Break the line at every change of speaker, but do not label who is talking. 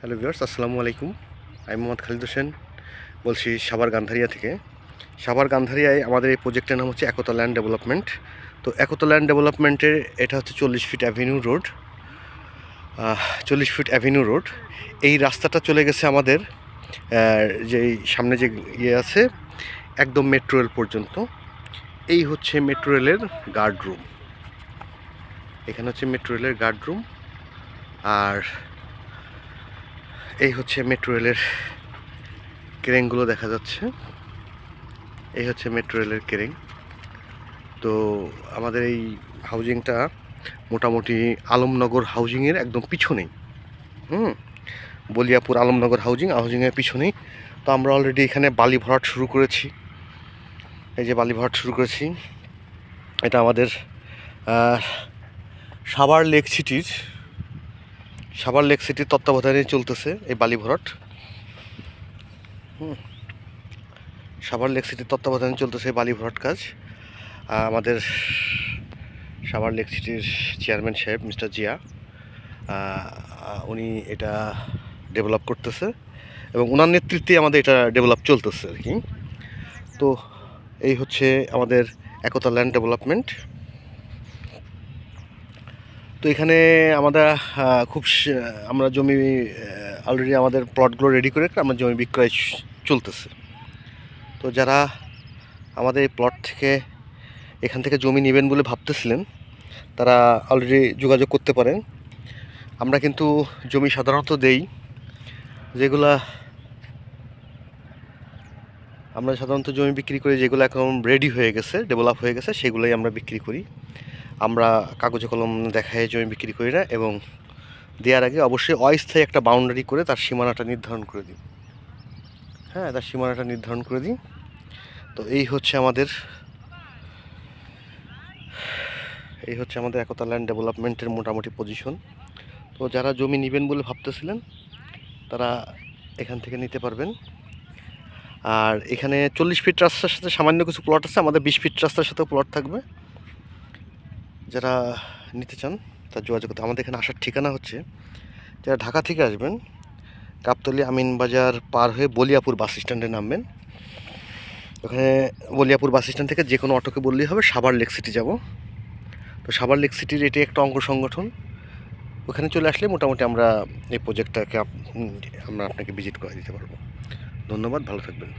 Hello viewers, আসসালামু আলাইকুম। আমি মোহাম্মদ খালিদ হোসেন, বলছি সাভার গান্ধারিয়া থেকে। সাভার গান্ধারিয়ায় আমাদের এই প্রজেক্টের নাম হচ্ছে একতা ল্যান্ড ডেভেলপমেন্ট তো একতা ল্যান্ড ডেভেলপমেন্টের এটা হচ্ছে চল্লিশ ফিট অ্যাভিনিউ রোড চল্লিশ ফিট অ্যাভিনিউ রোড এই রাস্তাটা চলে গেছে আমাদের যেই সামনে যে ইয়ে আছে, একদম মেট্রো রেল পর্যন্ত। এই হচ্ছে মেট্রো রেলের গার্ড রুম এখানে হচ্ছে মেট্রো রেলের গার্ড রুম আর এই হচ্ছে মেট্রো রেলের ক্রেনগুলো দেখা যাচ্ছে। এই হচ্ছে মেট্রো রেলের ক্রেন তো আমাদের এই হাউজিংটা মোটামুটি আলমনগর হাউজিংয়ের একদম পিছনেই। হুম? বলিয়াপুর আলমনগর হাউজিং, হাউজিংয়ের পিছনেই। তো আমরা অলরেডি এখানে বালি ভরাট শুরু করেছি। এই যে বালি ভরাট শুরু করেছি, এটা আমাদের সাভার লেক সিটির সাভার লেক সিটির তত্ত্বাবধানে চলতেছে এই বালি ভরাট। সাভার লেক সিটির তত্ত্বাবধানে চলতেছে বালি ভরাট কাজ। আমাদের সাভার লেক সিটির চেয়ারম্যান সাহেব, মিস্টার জিয়া উনি এটা ডেভেলপ করতেছে এবং ওনার নেতৃত্বে আমাদের এটা ডেভেলপ চলতেছে আর কি। তো এই হচ্ছে আমাদের একতা ল্যান্ড ডেভেলপমেন্ট। তো এখানে আমরা খুব আমরা জমি অলরেডি আমাদের প্লটগুলো রেডি করে আমরা জমি বিক্রয় চলতেছে। তো যারা আমাদের এই প্লট থেকে এখান থেকে জমি নেবেন বলে ভাবতেছিলেন, তারা অলরেডি যোগাযোগ করতে পারেন। আমরা কিন্তু জমি সাধারণত দেই, যেগুলা আমরা সাধারণত জমি বিক্রি করি, যেগুলো এখন রেডি হয়ে গেছে ডেভেলপ হয়ে গেছে, সেগুলোই আমরা বিক্রি করি। আমরা কাগজে কলম দেখায় জমি বিক্রি করি না এবং দেওয়ার আগে অবশ্যই অস্থায়ী একটা বাউন্ডারি করে তার সীমানাটা নির্ধারণ করে দিই। হ্যাঁ তার সীমানাটা নির্ধারণ করে দিই। তো এই হচ্ছে আমাদের, এই হচ্ছে আমাদের একতা ল্যান্ড ডেভেলপমেন্টের মোটামুটি পজিশন তো যারা জমি নেবেন বলে ভাবতেছিলেন, তারা এখান থেকে নিতে পারবেন। আর এখানে চল্লিশ ফিট রাস্তার সাথে সামান্য কিছু প্লট আছে, আমাদের বিশ ফিট রাস্তার সাথেও প্লট থাকবে। যারা নিতে চান, তার যোগাযোগ করতে আমাদের এখানে আসার ঠিকানা হচ্ছে যারা ঢাকা থেকে আসবেন গাবতলি আমিনবাজার পার হয়ে বলিয়াপুর বাস স্ট্যান্ডে নামবেন। ওখানে বলিয়াপুর বাস স্ট্যান্ড থেকে যে কোনো অটোকে বললেই হবে সাবার লেক সিটি যাব। তো সাবার লেক সিটির এটি একটা অঙ্গ সংগঠন। ওখানে চলে আসলে মোটামুটি আমরা এই প্রজেক্টটাকে আমরা আপনাকে ভিজিট করে দিতে পারব। ধন্যবাদ, ভালো থাকবেন।